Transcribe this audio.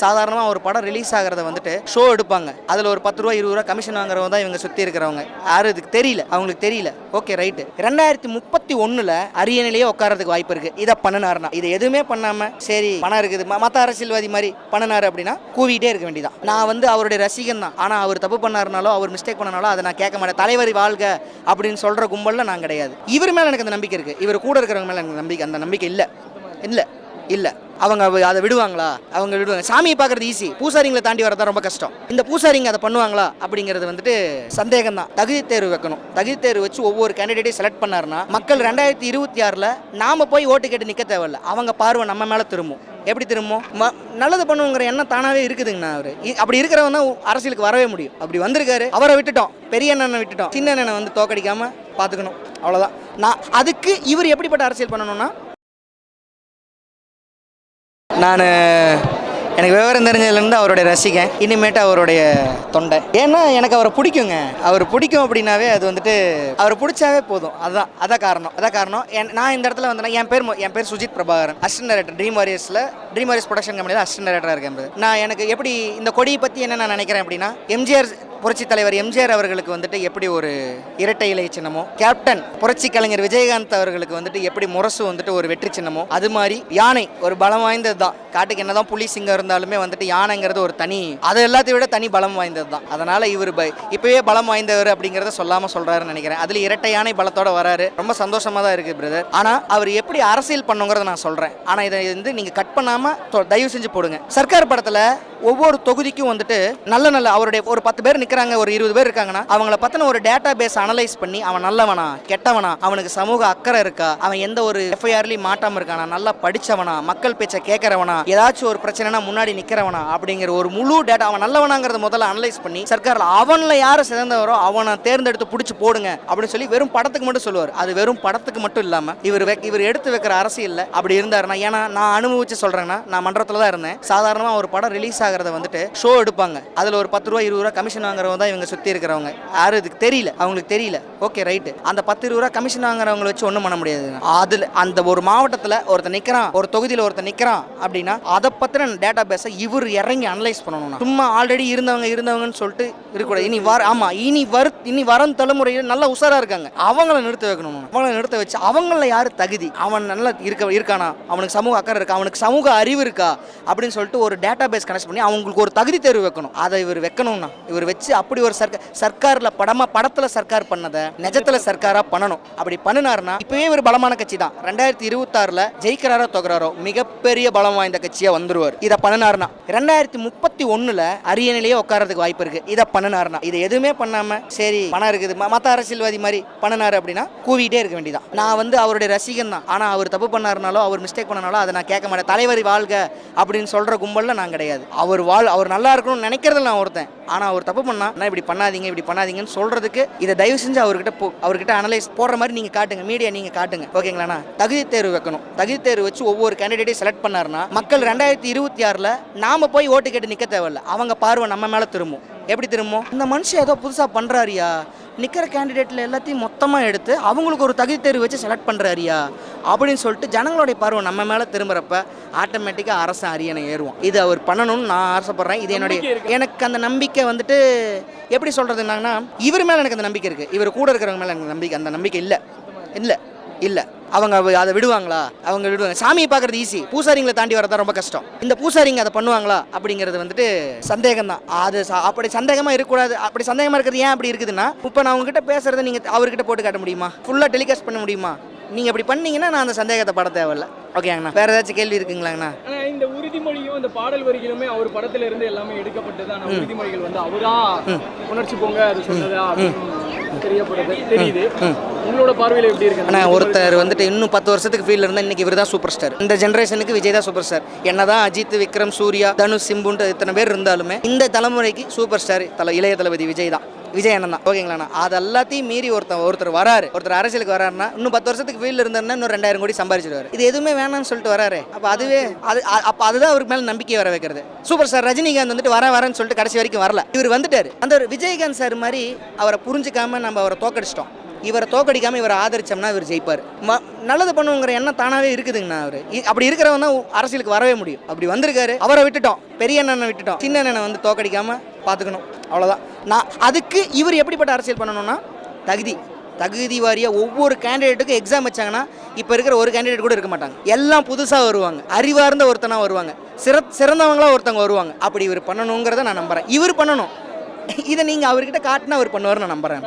சாதாரணமாக ஒரு படம் ரிலீஸ் ஆகிறத வந்துட்டு ஷோ எடுப்பாங்க. அதில் ஒரு பத்து ரூபா இருபது ரூபா கமிஷன் வாங்குறவங்க தான் இவங்க சுற்றி இருக்கிறவங்க. யாரும் இதுக்கு தெரியல. அவங்களுக்கு தெரியல. ஓகே ரைட்டு ரெண்டாயிரத்தி முப்பத்தி ஒன்றில் அரியணையிலேயே உட்காரதுக்கு வாய்ப்பு இருக்குது இதை பண்ணினாருனா இதை எதுவுமே பண்ணாமல் சரி பணம் இருக்குது. மற்ற அரசியல்வாதி மாதிரி பண்ணினாரு அப்படின்னா கூவிட்டே இருக்க வேண்டியதான் நான் வந்து அவருடைய ரசிகன் தான். ஆனால் அவர் தப்பு பண்ணாருனாலோ அவர் மிஸ்டேக் பண்ணனாலோ அதை நான் கேட்க மாட்டேன். தலைவரி வாழ்க அப்படின்னு சொல்கிற கும்பலில் நான் கிடையாது. இவர் மேலே எனக்கு அந்த நம்பிக்கை இருக்குது இவர் கூட இருக்கிறவங்க மேலே எனக்கு நம்பிக்கை அந்த நம்பிக்கை இல்லை. இல்லை. இல்லை. அவங்க அவ- அதை விடுவாங்களா? அவங்க விடுவாங்க. சாமியை பார்க்கறது ஈஸி பூசாரிங்களை தாண்டி வரதான் ரொம்ப கஷ்டம். இந்த பூசாரிங்க அதை பண்ணுவாங்களா? அப்படிங்கிறது வந்துட்டு சந்தேகம் தான் தகுதி தேர்வு வைக்கணும். தகுதி தேர்வு வச்சு ஒவ்வொரு கேண்டிடேட்டையும் செலக்ட் பண்ணாருன்னா மக்கள் ரெண்டாயிரத்தி இருபத்தி ஆறில் நாம் போய் ஓட்டு கேட்டு நிற்க தேவையில்ல. அவங்க பார்வை நம்ம மேலே திரும்பும். எப்படி திரும்பும்? ம- நல்லது பண்ணுங்கிற எண்ணம் தானாகவே இருக்குதுங்கண்ணா அவர். அப்படி இருக்கிறவன் தான் அரசியலுக்கு வரவே முடியும். அப்படி வந்திருக்காரு. அவரை விட்டுட்டோம். பெரிய அண்ணனை விட்டுட்டோம். சின்ன அண்ணனை வந்து தோக்கடிக்காமல் பார்த்துக்கணும். அவ்வளோதான் நான் அதுக்கு இவர் எப்படிப்பட்ட அரசியல் பண்ணணும்னா நான் எனக்கு விவரம் தெரிஞ்சதுலேருந்து அவருடைய ரசிகன் இனிமேட்டு அவருடைய தொண்டை. ஏன்னா எனக்கு அவரை பிடிக்குங்க. அவர் பிடிக்கும் அப்படின்னாவே அது வந்துட்டு அவர் பிடிச்சாவே போதும். அதுதான் அதான் காரணம். அதான் காரணம். என் நான் இந்த இடத்துல வந்தேன்னா என் பேர் என் பேர் Sujith Prabhakaran. Assistant director dream வாரியர்ஸில் dream warriors production கம்பெனியில் அசிஸ்டன்ட் டேரக்டராக இருக்கேன். நான் எனக்கு எப்படி இந்த கொடியை பற்றி என்ன நான் நினைக்கிறேன் அப்படின்னா எம்ஜிஆர் புரட்சி தலைவர் எம்ஜிஆர் அவர்களுக்கு வந்துட்டு எப்படி ஒரு இரட்டை இலை சின்னமோ கேப்டன் புரட்சி கலைஞர் விஜயகாந்த் அவர்களுக்கு வந்துட்டு எப்படி முரசு வந்துட்டு ஒரு வெற்றி சின்னமோ அது மாதிரி யானை ஒரு பலம் வாய்ந்தது தான். காட்டுக்கு என்னதான் புலி சிங்கம் இருந்தாலுமே வந்துட்டு யானைங்கிறது ஒரு தனி அது எல்லாத்தையும் விட தனி பலம் வாய்ந்தது தான். அதனால இவர் இப்பவே பலம் வாய்ந்தவர் அப்படிங்கிறத சொல்லாம சொல்றாருன்னு நினைக்கிறேன். அதுல இரட்டை யானை பலத்தோட வராரு. ரொம்ப சந்தோஷமா தான் இருக்கு பிரதர் ஆனா அவர் எப்படி அரசியல் பண்ணுங்கிறத நான் சொல்றேன். ஆனா இதை வந்து நீங்க கட் பண்ணாம தொ- தயவு செஞ்சு போடுங்க. சர்க்கார் படத்துல ஒவ்வொரு தொகுதிக்கும் வந்துட்டு நல்ல நல்ல அவருடைய ஒரு பத்து பேர் நிற்கிறாங்க ஒரு இருபது பேர் இருக்காங்கன்னா அவங்கள பற்றின ஒரு டேட்டா பேஸ் அனலைஸ் பண்ணி அவன் நல்லவனா கெட்டவனா அவனுக்கு சமூக அக்கறை இருக்கா அவன் எந்த ஒரு எஃப்ஐஆர்லையும் மாட்டாமல் இருக்கானா நல்லா படிச்சவனா மக்கள் பேச்சை கேட்கறவனா ஏதாச்சும் ஒரு பிரச்சனைனா முன்னாடி நிற்கிறவனா அப்படிங்கிற ஒரு முழு டேட்டா அவன் நல்லவனாங்கிறத முதல்ல அனலைஸ் பண்ணி சர்க்காரில் அவனில் யார் சிறந்தவரோ அவனை தேர்ந்தெடுத்து பிடிச்சி போடுங்க அப்படின்னு சொல்லி வெறும் படத்துக்கு மட்டும் சொல்லுவார். அது வெறும் படத்துக்கு மட்டும் இல்லாமல் இவர் இவர் எடுத்து வைக்கிற அரசியல்ல அப்படி இருந்தாருன்னா ஏன்னா நான் அனுபவிச்சு சொல்றேன்னா நான் மன்றத்தில் தான் இருந்தேன். சாதாரணமாக ஒரு படம் ரிலீஸ் ஆகிறத வந்துட்டு ஷோ எடுப்பாங்க. அதில் ஒரு பத்து ரூபா இருபது ரூபா கமிஷன் வாங்குறவங்க தான் இவங்க சுற்றி இருக்கிறவங்க. யாரும் இதுக்கு தெரியல. அவங்களுக்கு தெரியல. ஓகே ரைட்டு அந்த பத்து இருபது ரூபா கமிஷன் வாங்குறவங்கள வச்சு ஒன்றும் பண்ண முடியாது. அதில் அந்த ஒரு மாவட்டத்தில் ஒருத்தன் நிற்கிறான் ஒரு தொகுதியில் ஒருத்தன் நிற்கிறான் அப்படின்னா அதை பற்றின டேட்டா பேஸை இவர் இறங்கி அனலைஸ் பண்ணணும் சும்மா ஆல்ரெடி இருந்தவங்க இருந்தவங்கன்னு சொல்லிட்டு இருக்கக்கூடாது. இனி வர ஆமாம் இனி வரு இனி வரும் தலைமுறையில் நல்லா உஷாராக இருக்காங்க. அவங்கள நிறுத்த வைக்கணும் அவங்கள நிறுத்த வச்சு அவங்கள யார் தகுதி? அவன் நல்லா இருக்க இருக்கானா? அவனுக்கு சமூக அக்கறை இருக்கா? அவனுக்கு சமூக அறிவு இருக்கா? அப்படின்னு சொல்லிட்டு ஒரு டேட்டா பேஸ் கனெக்ட் பண்ணி அவங்களுக்கு ஒரு தகுதி தேர்வு வைக்கணும். அதை இவர் வைக்கணும்னா இவர் வச்சு அப்படி ஒரு சர்க்கார் சர்க்காரில் படமாக படத்தில் சர்க்கார் பண்ணதை நிஜத்தில் சர்க்காராக பண்ணணும். அப்படி பண்ணினார்னா இப்போவே ஒரு பலமான கட்சி தான். ரெண்டாயிரத்தி இருபத்தாறில் ஜெயிக்கிறாரோ தொகுறாரோ மிகப்பெரிய பலம் வாய்ந்த கட்சியாக வந்துருவார். இதை பண்ணினார்னா ரெண்டாயிரத்தி முப்பத்தி ஒன்றில் அரியணையிலேயே உட்காரதுக்கு வாய்ப்பு இருக்குது இதை பண்ணினார்னா இதை எதுவுமே பண்ணாமல் சரி பணம் இருக்குது மற்ற அரசியல்வாதி மாதிரி பண்ணினாரு அப்படின்னா கூவிட்டே இருக்க வேண்டியதான் நான் வந்து அவருடைய ரசிகன் தான். ஆனால் அவர் தப்பு பண்ணாருனாலோ அவர் மிஸ்டேக் பண்ணனாலோ அதை நான் கேட்க மாட்டேன். தலைவரி வாழ்க அப்படின்னு சொல்கிற கும்பலில் நான் கிடையாது. அவர் வாழ் அவர் நல்லா இருக்கணும்னு நினைக்கிறதுல நான் ஒருத்தன். ஆனால் அவர் தப்பு பண்ணா நான் இப்படி பண்ணாதீங்க இப்படி பண்ணாதீங்கன்னு சொல்கிறதுக்கு இதை தயவு செஞ்சு அவர்கிட்ட போ அவர்கிட்ட அனலைஸ் போடுற மாதிரி நீங்கள் காட்டுங்க மீடியா நீங்கள் காட்டுங்க. ஓகேங்களாண்ணா தகுதி தேர்வு வைக்கணும். தகுதி தேர்வு வச்சு ஒவ்வொரு கேண்டிடேட்டையும் செலக்ட் பண்ணார்னா மக்கள் ரெண்டாயிரத்தி இருபத்தி ஆறில் நாம் போய் ஓட்டு கேட்டு நிற்க தேவையில்ல. அவங்க பார்வை நம்ம மேலே திரும்பும். எப்படி திரும்பும் இந்த மனுஷன் ஏதோ புதுசாக பண்ணுறாரியா நிற்கிற கேண்டிடேட்டில் எல்லாத்தையும் மொத்தமாக எடுத்து அவங்களுக்கு ஒரு தகுதி தேர்வு வச்சு செலக்ட் பண்ணுறாரியா அப்படின்னு சொல்லிட்டு ஜனங்களுடைய பார்வை நம்ம மேலே திரும்புறப்ப ஆட்டோமேட்டிக்காக அரசு அரியணை ஏறுவோம் இது அவர் பண்ணணும்னு நான் ஆசைப்படுறேன். இது என்னுடைய எனக்கு அந்த நம்பிக்கை வந்துட்டு எப்படி சொல்கிறதுனாங்கன்னா இவர் மேலே எனக்கு அந்த நம்பிக்கை இருக்குது இவர் கூட இருக்கிறவங்க மேலே எனக்கு நம்பிக்கை அந்த நம்பிக்கை இல்லை. இல்லை. இல்லை. அவங்க அவ- அதை விடுவாங்களா? அவங்க விடுவாங்க. சாமியை பார்க்கறது ஈஸி பூசாரிங்களை தாண்டி வரதா ரொம்ப கஷ்டம். இந்த பூசாரிங்க அதை பண்ணுவாங்களா? அப்படிங்கிறது வந்துட்டு சந்தேகம் தான் அது அப்படி சந்தேகமாக இருக்கக்கூடாது. அப்படி சந்தேகமாக இருக்கிறது ஏன் அப்படி இருக்குதுன்னா இப்போ நான் உங்ககிட்ட பேசுறதை நீங்கள் அவர்கிட்ட போட்டு காட்ட முடியுமா? ஃபுல்லாக டெலிகாஸ்ட் பண்ண முடியுமா? நீங்கள் அப்படி பண்ணீங்கன்னா நான் அந்த சந்தேகத்தை பட தேவையில்ல. ஓகேங்கண்ணா வேறு ஏதாச்சும் கேள்வி இருக்குங்களாங்கண்ணா இந்த உறுதிமொழியும் இந்த பாடல் வரிகளுமே அவர் படத்துல இருந்து எல்லாமே எடுக்கப்பட்டது ஆனா உறுதிமொழிகள் வந்து அவரா உணர்ச்சி போங்க அது சொன்னதா தெரியப்படுது. தெரியுது. உங்களோட பார்வையில் எப்படி இருக்கு? ஆனால் ஒருத்தர் வந்துட்டு இன்னும் பத்து வருஷத்துக்கு ஃபீல்டில் இருந்தால் இன்றைக்கி இவர் தான் சூப்பர் ஸ்டார் இந்த ஜென்ரேஷனுக்கு விஜய் தான் சூப்பர் ஸ்டார் என்ன தான் அஜித் விக்ரம் சூர்யா தனுஷ் சிம்புன்ட்டு இத்தனை பேர் இருந்தாலுமே இந்த தலைமுறைக்கு சூப்பர் ஸ்டார் தலை இளைய தளபதி விஜய் தான். விஜய் அண்ணன் தான். ஓகேங்களாண்ணா அது எல்லாத்தையும் மீறி ஒருத்தர் ஒருத்தர் வராரு. ஒருத்தர் அரசியலுக்கு வராருன்னா இன்னும் பத்து வருஷத்துக்கு ஃபீல்டில் இருந்தாருன்னா இன்னும் ரெண்டாயிரம் கோடி சம்பாரிச்சிடுவார். இது எதுவுமே வேணாம்னு சொல்லிட்டு வராரு. அப்போ அதுவே அது அப்போ அதுதான் அவருக்கு மேலே நம்பிக்கை வர வைக்கிறது. சூப்பர் ஸ்டார் ரஜினிகாந்த் வந்துட்டு வர வரேன்னு சொல்லிட்டு கடைசி வரைக்கும் வரல. இவர் வந்துட்டார். அந்த ஒரு விஜயகாந்த் சார் மாதிரி அவரை புரிஞ்சுக்காம நம்ம அவரை தோக்கடிச்சிட்டோம். இவரை தோக்கடிக்காமல் இவரை ஆதரிச்சோம்னா இவர் ஜெயிப்பார். ம நல்லது பண்ணுங்கிற எண்ணம் தானாகவே இருக்குதுங்கண்ணா அவர். அப்படி இருக்கிறவன் தான் அரசியலுக்கு வரவே முடியும். அப்படி வந்திருக்காரு அவரை விட்டுட்டோம். பெரிய அண்ணனை விட்டுட்டோம். சின்ன அண்ணனை வந்து தோக்கடிக்காமல் பார்த்துக்கணும் அவ்வளோதான் நான் அதுக்கு இவர் எப்படிப்பட்ட அரசியல் பண்ணணும்னா தகுதி. தகுதி வாரியாக ஒவ்வொரு கேண்டிடேட்டுக்கும் எக்ஸாம் வச்சாங்கன்னா இப்போ இருக்கிற ஒரு கேண்டிடேட் கூட இருக்க மாட்டாங்க. எல்லாம் புதுசாக வருவாங்க. அறிவார்ந்த ஒருத்தனாக வருவாங்க. சிற சிறந்தவங்களா ஒருத்தவங்க வருவாங்க. அப்படி இவர் பண்ணணுங்கிறத நான் நம்புகிறேன் இவர் பண்ணணும். இதை நீங்கள் அவர்கிட்ட காட்டினா அவர் பண்ணுவார்னு நான் நம்புகிறேன்